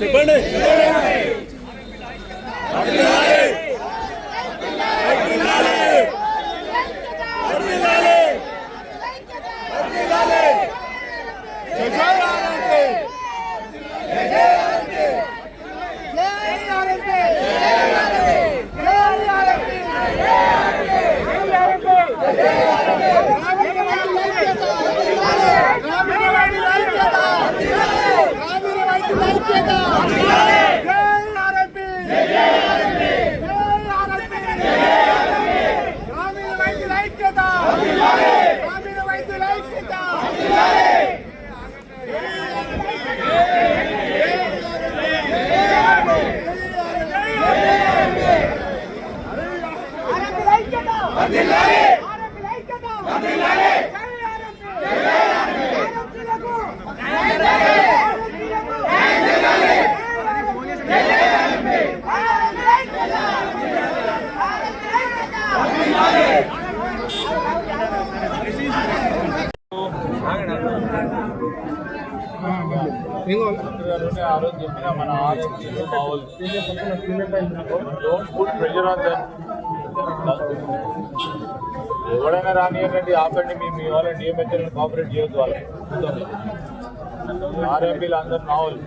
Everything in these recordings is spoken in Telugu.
చెప్పండి. ఆ రోజు చెప్పిన మన వాళ్ళు ఎవడైనా రానియండి ఆపండి మీ మీ వాళ్ళని డిఎంహెచ్ఎల్ కోఆపరేట్ చేయొద్దు వాళ్ళకి ఆర్ఎంపీలు అందరు నా వాళ్ళు.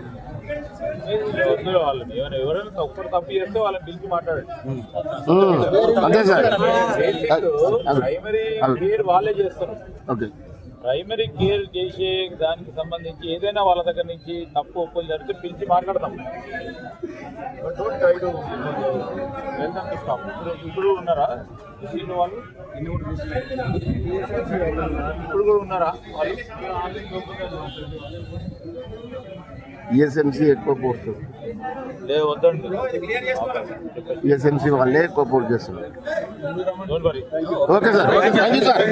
వద్దు వాళ్ళని. ఏమైనా ఎవరైనా ఒక్కరు తప్పు చేస్తే వాళ్ళని పిలిచి మాట్లాడండి. అంతే సార్. ప్రైమరీ కేర్ వాళ్ళే చేస్తారు. ఓకే. ప్రైమరీ కేర్ చేసే దానికి సంబంధించి ఏదైనా వాళ్ళ దగ్గర నుంచి తప్పు ఒప్పులు జరిగితే పిలిచి మాట్లాడతాం. ఇప్పుడు ఇప్పుడు ఉన్నారా? వాళ్ళు? ఇప్పుడు కూడా ఉన్నారా? వాళ్ళు ఈఎస్ఎంసీ ఎక్కువ పోస్ట్ లేదు వద్దండి. ఈఎస్ఎంసీ వాళ్ళే ఎక్కువ పోస్ట్ చేస్తున్నారు. Okay sir thank you sir